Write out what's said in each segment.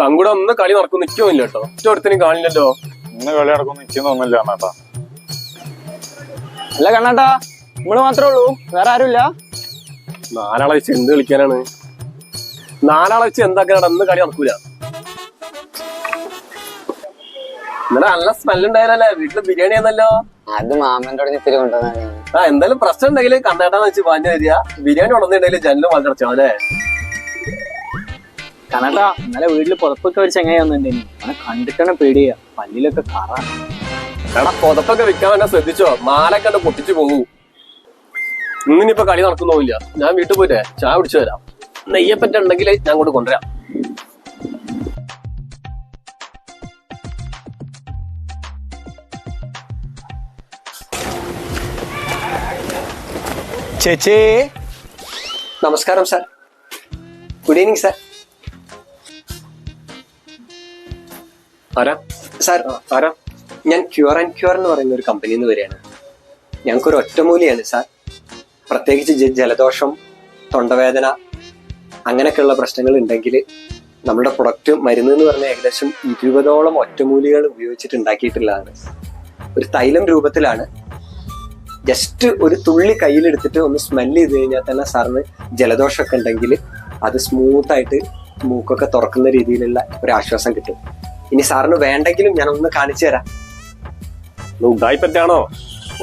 തങ്കൂടെ ഒന്ന് കളി നടക്കും നിൽക്കുമില്ല കേട്ടോ. ഒറ്റ കാണില്ലല്ലോ. ഇന്ന് കളി നടക്കും നിൽക്കുന്നൊന്നുമില്ല കണ്ണാട്ടാ അല്ല കണ്ണാട്ടാ നമ്മൾ മാത്രമേ ഉള്ളൂ. വേറെ ആരുമില്ല? നാലാളെ വെച്ച് എന്ത് കളിക്കാനാണ്? നാലാളെ വെച്ച് എന്താക്കാനാണ്? അന്ന് കളി നടക്കൂല. ഇന്നലെ നല്ല സ്മെൽ ഉണ്ടായാലല്ലേ വീട്ടിൽ ബിരിയാണി ആണല്ലോ അത് മാമന്റെ അവിടെ ഇത്തിരി കൊണ്ടുവന്നാണ് ആ എന്തായാലും പ്രശ്നം ഉണ്ടെങ്കിൽ കണ്ണാട്ടാന്ന് വെച്ച് പറഞ്ഞു തരിക. ബിരിയാണി ഉടന്നുണ്ടെങ്കിൽ ജനലും വളർച്ചോ അല്ലേ? കണ്ണാട്ടാ ഇന്നലെ വീട്ടിൽ പുറത്തൊക്കെ ഒരു ചങ്ങായി വന്നിട്ടുണ്ടെങ്കിൽ അവനെ കണ്ടിട്ടാണ് പേടിയ. പല്ലിലൊക്കെ കറ. എടാ പുതപ്പൊക്കെ വിൽക്കാൻ തന്നെ ശ്രദ്ധിച്ചോ? മാലക്കണ്ട് കണ്ട് പൊട്ടിച്ചു പോകൂ. ഇന്നിനിപ്പോ കളി നടക്കുന്നോമില്ല ഞാൻ വീട്ടിൽ പോയിട്ടേ ചായ പിടിച്ചു തരാം നെയ്യപ്പറ്റ ഉണ്ടെങ്കിൽ ഞാൻ കൊണ്ട് കൊണ്ടുവരാം. ചേച്ചി. നമസ്കാരം സാർ. Good evening sir. ഞാൻ ക്യൂർ ആൻഡ് ക്യൂർ എന്ന് പറയുന്ന ഒരു കമ്പനിയിൽ നിന്ന് വരികയാണ്. ഞങ്ങൾക്കൊരു ഒറ്റമൂലിയാണ് സാർ. പ്രത്യേകിച്ച് ജലദോഷം തൊണ്ടവേദന അങ്ങനെയൊക്കെയുള്ള പ്രശ്നങ്ങൾ ഉണ്ടെങ്കിൽ നമ്മുടെ പ്രൊഡക്റ്റ് മരുന്ന് എന്ന് പറഞ്ഞാൽ ഏകദേശം ഇരുപതോളം ഒറ്റമൂലികൾ ഉപയോഗിച്ചിട്ട് ഉണ്ടാക്കിയിട്ടുള്ളതാണ്. ഒരു തൈലം രൂപത്തിലാണ്. ജസ്റ്റ് ഒരു തുള്ളി കയ്യിലെടുത്തിട്ട് ഒന്ന് സ്മെല്ല് ചെയ്ത് കഴിഞ്ഞാൽ തന്നെ സാറിന് ജലദോഷമൊക്കെ ഉണ്ടെങ്കിൽ അത് സ്മൂത്തായിട്ട് മൂക്കൊക്കെ തുറക്കുന്ന രീതിയിലുള്ള ഒരു ആശ്വാസം കിട്ടും. ഇനി സാറിന് വേണ്ടെങ്കിലും ഞാൻ ഒന്ന് കാണിച്ചു തരാം. ഉഡായിപ്പറ്റാണോ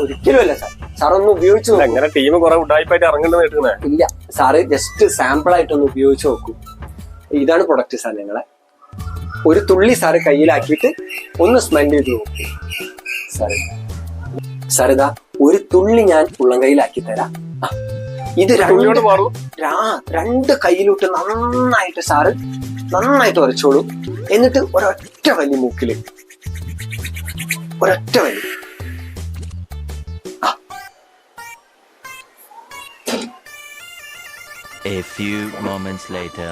ഒരിക്കലും അല്ല സാർ. സാർ ഒന്ന് ഉപയോഗിച്ചു എങ്ങനെ ടീം കുറെ ഉഡായിപ്പായിട്ട് ഇറങ്ങണ്ടെന്ന് കേട്ടുന്നേ ഇല്ല സാറ് ജസ്റ്റ് സാമ്പിൾ ആയിട്ടൊന്ന് ഉപയോഗിച്ച് നോക്കൂ. ഇതാണ് പ്രൊഡക്റ്റ് സാർ ഞങ്ങളെ. ഒരു തുള്ളി സാറ് കയ്യിലാക്കിയിട്ട് ഒന്ന് സ്മെൽ ചെയ്ത് നോക്കൂ. സാറേ സാർ ഇതാ ഒരു തുള്ളി ഞാൻ ഉള്ളം കയ്യിലാക്കി തരാം. ഇത് രണ്ട് രണ്ട് കയ്യിലോട്ട് നന്നായിട്ട് സാറ് നന്നായിട്ട് ഉരച്ചോളൂ. എന്നിട്ട് ഒരൊറ്റ വലി മൂക്കിൽ. ഒരൊറ്റ വലി. A few moments later.